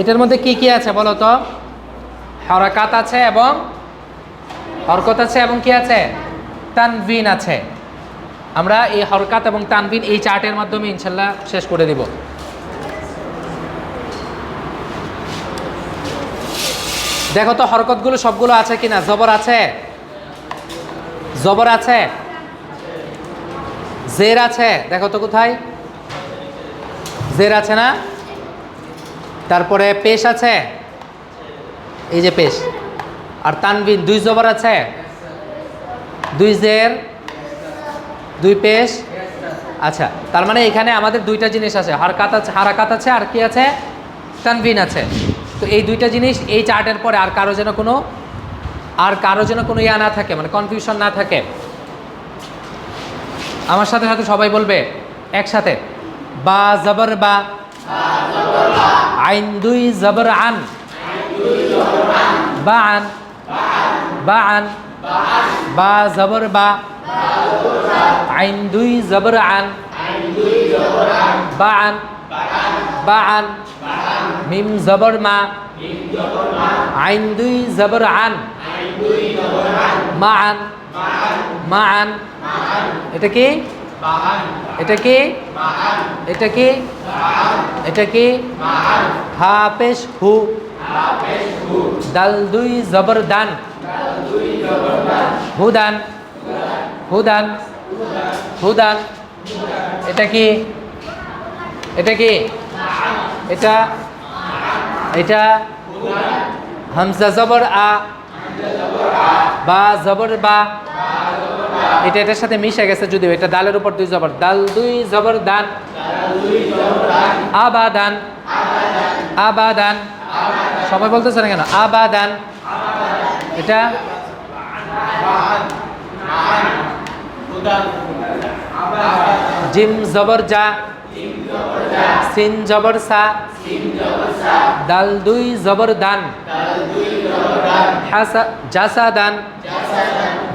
এটার মধ্যে কি কি আছে বলো তো? হরকাত আছে এবং হরকত আছে এবং কি আছে? তানবিন আছে। আমরা এই হরকাত এবং তানবিন এই চার্টের মাধ্যমে ইনশাল্লাহ শেষ করে দিব। দেখো তো হরকতগুলো সবগুলো আছে কিনা? জবর আছে? জবর আছে? জের আছে? দেখো তো কোথায়? জের আছে না? তারপরে পেশ আছে? এই যে পেশ। আর তানবিন দুই জবর আছে? দুই জের, দুই পেশ। আচ্ছা তার মানে এখানে আমাদের দুইটা জিনিস আছে। হারকাত আছে হারাকাত আছে আর কি আছে? তানবিন আছে। তো এই দুইটা জিনিস এই চার্টের পরে আর কারও যেন কোনো আর কারও যেন কোনো ইয়া না থাকে মানে কনফিউশন না থাকে। আমার সাথে সাথে সবাই বলবে, একসাথে। বা জবর বা আইন দুই জবর আন। বা আন। বা আন। বা জবর বা। আইন দুই জবর আন। বা আন। বা আন। মিম জবর মা। আইন দুই জবর আন। মা আন। মা আন। এটা কি? এটা কি? এটা কি? এটা কি? হা। পেশ হু। দাল দুই জবর দান হুদান। হুদান। হুদান। এটা কি? এটা কি? এটা? এটা? হামজা জবর আ। বা জবর বা। এটা এটার সাথে মিশে গেছে যদিও, এটা দালের উপর দুই জবর। দাল দুই জবর দান। আবাদান। আবাদান। সবাই বলতেছে না কেন? আবাদান। এটা? জিম জবর যা। সিন জবর সা। দাল দুই জবর দান হাসা জাসা দান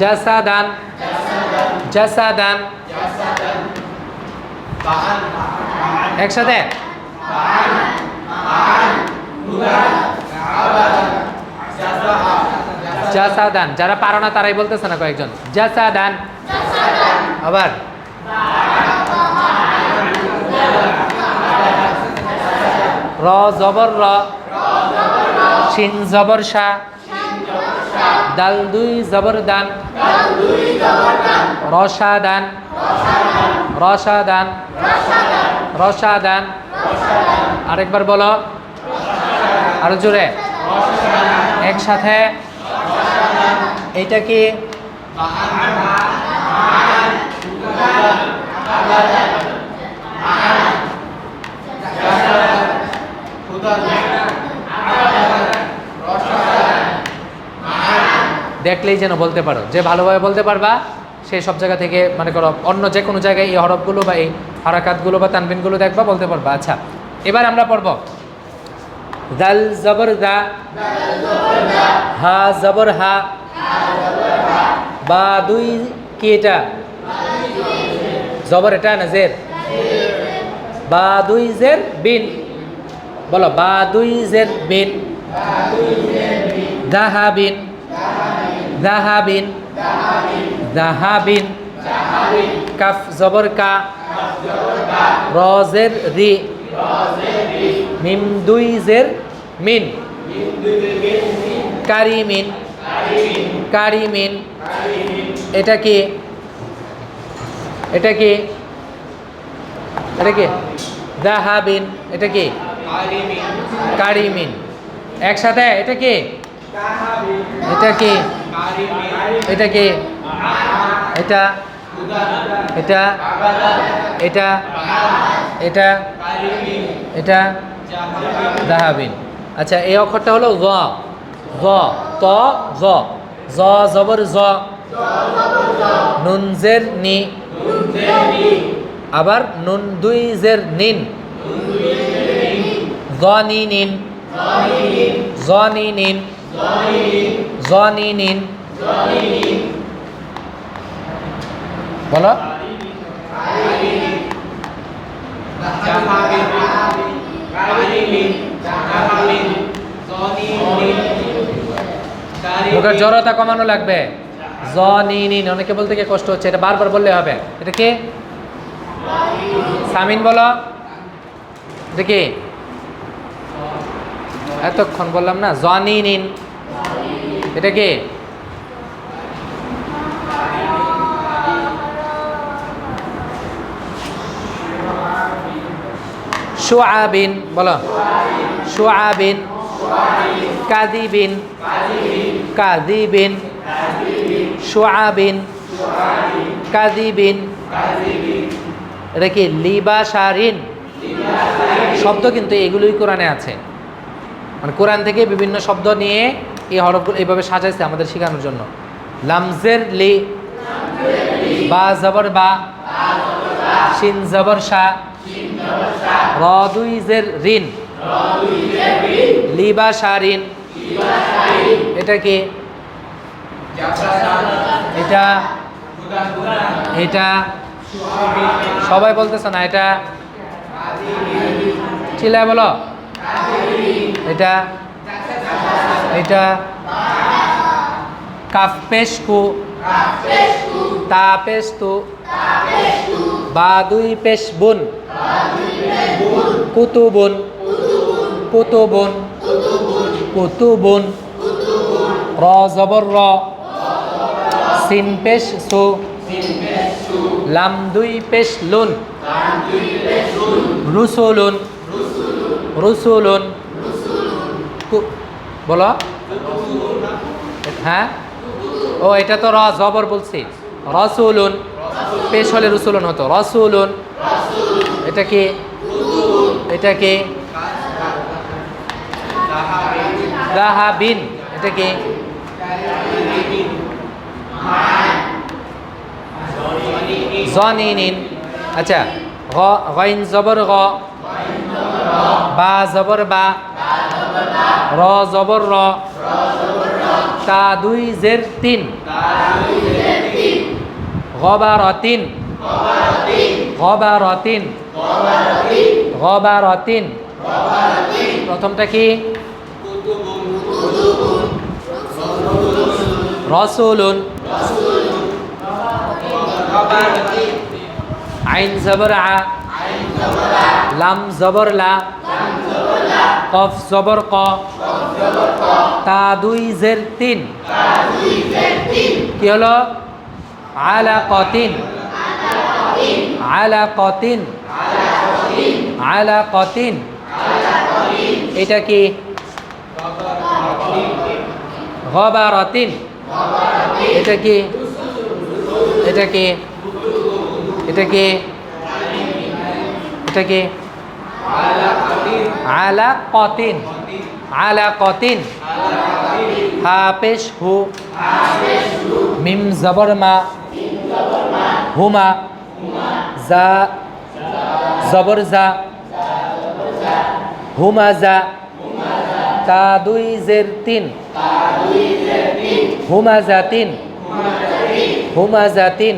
জাসা দান জাসা দান একসাথে। জাসা দান যারা পারো না তারাই বলতেছে না কয়েকজন। জাসা দান আবার। র জবর র। শিন জবর শাহ দাল দুই জবর দান। রসা দান। রসা দান। রসা দান। আরেকবার বলো। আরও জোরে। একসাথে। এইটা কি? দেখলেই যেন বলতে পারো। যে ভালোভাবে বলতে পারবা সেই সব জায়গা থেকে মানে করো অন্য যে কোনো জায়গায় এই হরফগুলো বা এই হারাকাতগুলো বা তানবিনগুলো দেখবা, বলতে পারবা। আচ্ছা এবার আমরা পড়ব। দাল জবর দা, হা জবর হা, বা দুই কি এটা? জবর এটা না জের? বা দুই জের বিন। বলো বা দুই জের বিন। দাহাবিন। দাহাবিন। দাহাবিন। কাফ জবর কা। রজের রি। মিম দুই জের মিন। কারিমিন। কারিমিন। এটা কি? এটা কি? এটা কি? দাহাবিন এটা কি? কারিমিন। একসাথে এটা কি? এটা কি? এটা কি? এটা? এটা? এটা? এটা? এটা? দাহাবিন। আচ্ছা এই অক্ষরটা হলো গ গ ত জ। জ জবর জ। নুন জের নি। আবার নুন দুই জের নিন। জনি নিন। জনি নিন। জনি নিন। বলো। জড়তা কমানো লাগবে। জ নি নি নি। অনেকে বলতে গিয়ে কষ্ট হচ্ছে, এটা বারবার বললে হবে। এটা কি? সামিন, বলো। কি এতক্ষণ বললাম না জনি নিন এটা কি? শুআবিন বলো। শুআবিন কাদিবিন কাদিবিন শুআবিন কাদিবিন এটা কি? লিবা লিবাসারিন। শব্দ কিন্তু এগুলোই কোরআনে আছে। মানে কোরআন থেকে বিভিন্ন শব্দ নিয়ে এই হরফগুলো এইভাবে সাজাইছে আমাদের শেখানোর জন্য। লামজের লি, বা জবর বা, শিন জবর শা রদুইজের রিন লিবা শারিন এটা কি? এটা এটা সবাই বলতেছে না, এটা চিল্লায় বলো? এটা এটা কাফ পেশ কু তা পেশ তু বা দুই পেশ বুন কুতুবুন কুতুবুন কুতুবুন, র জবর র, সিন পেশ সু লাম দুই পেশ লুন। রুসুলুন। রুসুলুন। বলো। হ্যাঁ? ও, এটা তো র, জবর বলছি। রসুলুন। পেশ হলে রসুলুন হতো। রসুলুন। এটা কি? এটা কি? দাহাবিন। এটা কি? জনিনিন। আচ্ছা গইন জবর গ। বা জবর বা। র জবর র তা দুই জের তিন। গবারতিন গবারতিন গবারতিন প্রথমটা কি? রসুলুন আইন জবর আ। লাম জবর লা। কফ জবর ক। তা দুই জের তিন। কি হলো? আলা কতিন আলা কতিন আলা কতিন এটা কি? গবারতিন। এটা কি? এটা কি? এটা কি? এটা কি? আলা কতিন আলা কতিন হাফেশ হু। মিম জবর মা। হুমা। জা। জবর জা। হুমা জা। তা দুই জের তিন। হুমা জা তিন। হুমা জা তিন।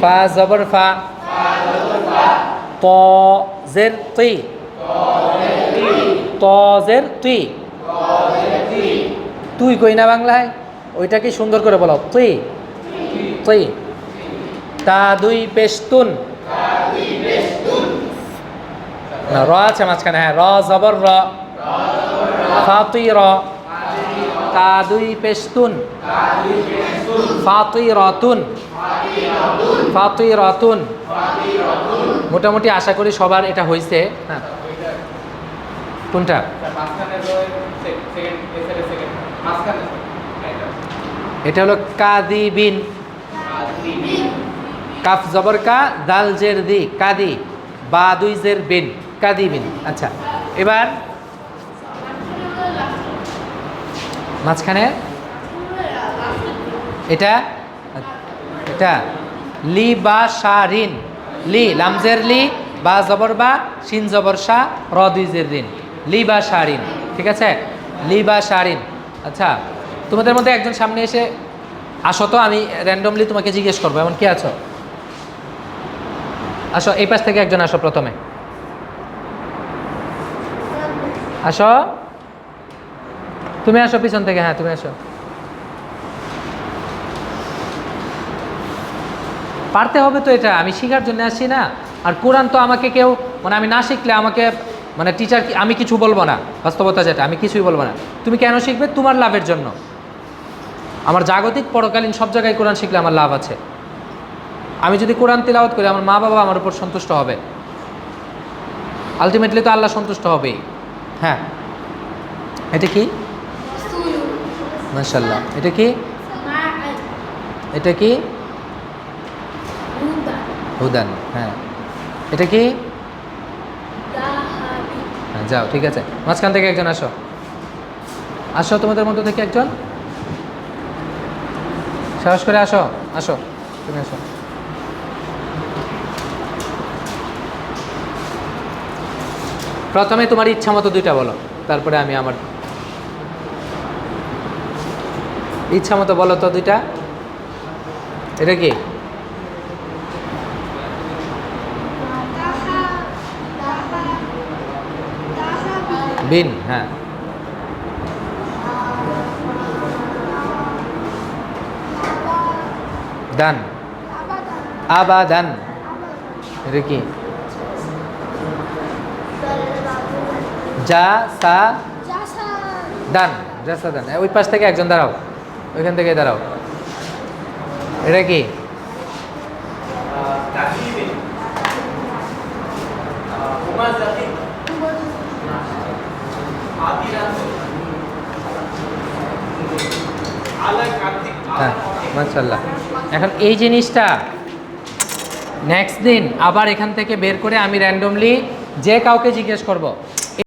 ফা জবর ফা। ত জের তুই ত জের তুই তুই কই না বাংলায়? ওইটাকে সুন্দর করে বলো। তুই তুই তা দুই পেস্তুন র আছে মাঝখানে হ্যাঁ র জবর র। ফাতুই র তা দুই পেস্তুন ফাতুই রতুন রতুন মোটামুটি আশা করি সবার এটা হয়েছে হ্যাঁ। কোনটা? এটা হলো কাদিবিন কাফ জবর কা, দাল জের দি কাদি বা দুই জের বিন কাদিবিন আচ্ছা এবার মাঝখানে। এটা? এটা? লি বা শারিন লি, লামজের লি, বা জবর বা, শিন জবর শা র দুই জের রিন লি বা শারিন ঠিক আছে? লি বা শারিন আচ্ছা তোমাদের মধ্যে একজন সামনে এসে, আসো তো, আমি র্যান্ডমলি তোমাকে জিজ্ঞেস করব, এমন কি আছো? আসো, এই পাশ থেকে একজন আসো প্রথমে। আসো। তুমি আসো পিছন থেকে হ্যাঁ তুমি আসো। পারতে হবে তো এটা আমি শেখার জন্য আসি না। আর কোরআন তো আমাকে কেউ মানে আমি না শিখলে আমাকে মানে টিচার আমি কিছু বলব না বাস্তবতা যেটা আমি কিছুই বলব না। তুমি কেন শিখবে? তোমার লাভের জন্য। আমার জাগতিক পরকালীন সব জায়গায় কোরআন শিখলে আমার লাভ আছে। আমি যদি কোরআন তিলাওয়াত করি আমার মা বাবা আমার উপর সন্তুষ্ট হবে। আলটিমেটলি তো আল্লাহ সন্তুষ্ট হবেই। হ্যাঁ। এটা কি? মাসাল্লাহ এটা কি? এটা কি? হুদান হ্যাঁ। এটা কি? হ্যাঁ যাও, ঠিক আছে। মাঝখান থেকে একজন আসো। আসো তোমাদের মধ্যে থেকে একজন। সাহস করে আসো আসো, তুমি আসো। প্রথমে তোমার ইচ্ছা মতো দুইটা বলো, তারপরে আমি আমার ইচ্ছা মতো বলো তো দুইটা। এটা কি? বিন হ্যাঁ। দান আবাদান। কি? যা, সা। দান জাসা দান ওই পাশ থেকে একজন দাঁড়াও। ওইখান থেকে দাঁড়াও। এটা কি হ্যাঁ মাশাল্লাহ এখন এই জিনিসটা নেক্সট দিন আবার এখান থেকে বের করে আমি র্যান্ডমলি যে কাউকে জিজ্ঞেস করব